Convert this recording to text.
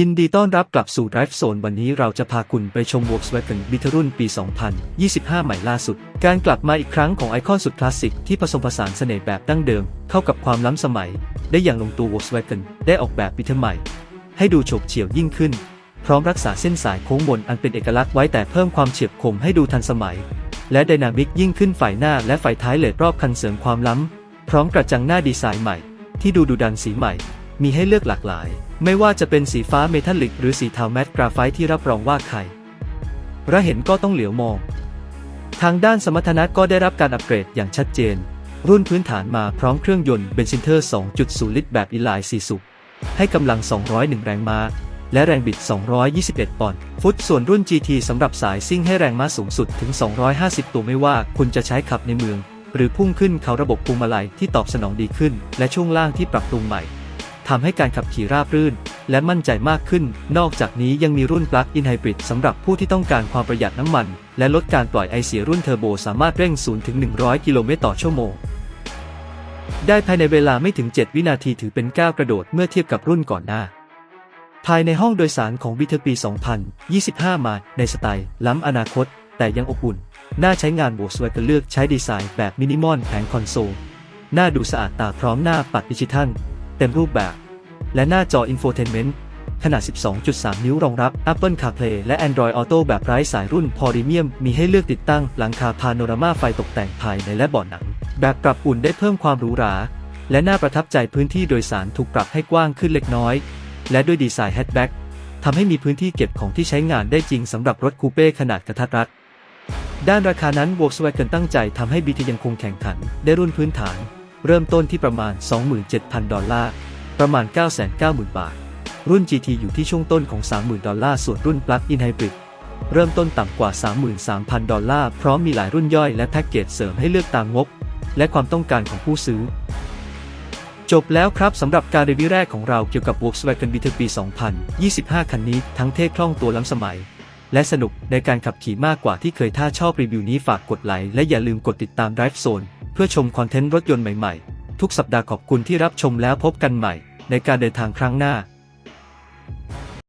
ยินดีต้อนรับกลับสู่ Drive Zone วันนี้เราจะพาคุณไปชม Volkswagen b e e t l รุ่นปี 2025 ใหม่ล่าสุด การกลับมาอีกครั้งของไอคอนสุดคลาสสิกที่ผสมผสานเสน่ห์แบบดั้งเดิม เข้ากับความล้ำสมัย ได้อย่างลงตัว Volkswagen ได้ออกแบบ b e e t l ใหม่ ให้ดูโฉบเฉี่ยวยิ่งขึ้น พร้อมรักษาเส้นสายโค้งบนอันเป็นเอกลักษณ์ไว้แต่เพิ่มความเฉียบคมให้ดูทันสมัย และไดนามิกยิ่งขึ้นฝ่ายหน้าและฝ่ายท้ายเลดรอบคันเสริมความล้ำพร้อมกระจังหน้าดีไซน์ใหม่ ที่ดูดุดันสีใหม่ มีให้เลือกหลากหลาย ไม่ว่าจะเป็นสีฟ้าเมทัลลิก หรือสีเทาแมตต์กราไฟต์ที่รับรองว่าใครระเห็นก็ต้องเหลียวมอง ทางด้านสมรรถนะก็ได้รับการอัปเกรดอย่างชัดเจน รุ่นพื้นฐานมาพร้อมเครื่องยนต์เบนซินเทอร์ 2.0 ลิตรแบบอิไลน์4สูบให้กำลัง 201 แรงม้า และแรงบิด 221 ปอนด์ฟุต ส่วนรุ่น GT สำหรับสายซิ่งให้แรงม้าสูงสุดถึง 250 ตัวไม่ว่าคุณจะใช้ขับในเมือง หรือพุ่งขึ้นเขาระบบพวงมาลัยที่ตอบสนองดีขึ้น และช่วงล่างที่ปรับปรุงใหม่ ทำให้การขับขี่ราบรื่น และมั่นใจมากขึ้น นอกจากนี้ยังมีรุ่นปลั๊กอินไฮบริดสำหรับผู้ที่ต้องการความประหยัดน้ำมัน และลดการปล่อยไอเสียรุ่นเทอร์โบสามารถเร่ง0ถึง100 กิโลเมตรต่อชั่วโมง ได้ภายในเวลาไม่ถึง 7 วินาทีถือเป็นก้าวกระโดดเมื่อเทียบกับรุ่นก่อนหน้า ภายในห้องโดยสารของวิเทอร์ปี 2025 มาในสไตล์ล้ำอนาคต แต่ยังอบอุ่น น่าใช้งานโบสวกันเลือกใช้ดีไซน์แบบมินิมอลแผงคอนโซลหน้าดูสะอาดตาพร้อมหน้าปัดดิจิทัล เต็มรูปแบบ และหน้าจออินโฟเทนเมนต์ขนาด 12.3 นิ้วรองรับ Apple CarPlay และ Android Auto แบบไร้สายรุ่นพรีเมียมมีให้เลือกติดตั้งหลังคาพาโนรามาไฟตกแต่งภายในและเบาะหนัง แบบปรับอุ่นได้เพิ่มความหรูหรา และน่าประทับใจพื้นที่โดยสารถูกปรับให้กว้างขึ้นเล็กน้อย และด้วยดีไซน์แฮชแบ็กทำให้มีพื้นที่เก็บของที่ใช้งานได้จริงสำหรับรถคูเป้ขนาดกระทัดรัดด้านราคานั้น Volkswagen ตั้งใจทำให้ BT ยังคงแข่งขันได้รุ่นพื้นฐาน เริ่มต้นที่ประมาณ 27,000 ดอลลาร์ ประมาณ 990,000 บาท รุ่น GT อยู่ที่ช่วงต้นของ 30,000 ดอลลาร์ ส่วนรุ่น Plug-in Hybrid เริ่มต้นต่ำกว่า 33,000 ดอลลาร์ พร้อมมีหลายรุ่นย่อยและแพ็กเกจเสริมให้เลือกตามงบ และความต้องการของผู้ซื้อ จบแล้วครับสำหรับการรีวิวแรกของเราเกี่ยวกับ Volkswagen Beetle ปี 2025 คันนี้ทั้งเท่คล่องตัวล้ำสมัยและสนุกในการขับขี่มากกว่าที่เคยถ้าชอบรีวิวนี้ฝากกดไลค์และอย่าลืมกดติดตาม Drive Zone พื่อชมคอนเทนต์รถยนต์ใหม่ๆ ทุกสัปดาห์ขอบคุณที่รับชมแล้วพบกันใหม่ในการเดินทางครั้งหน้า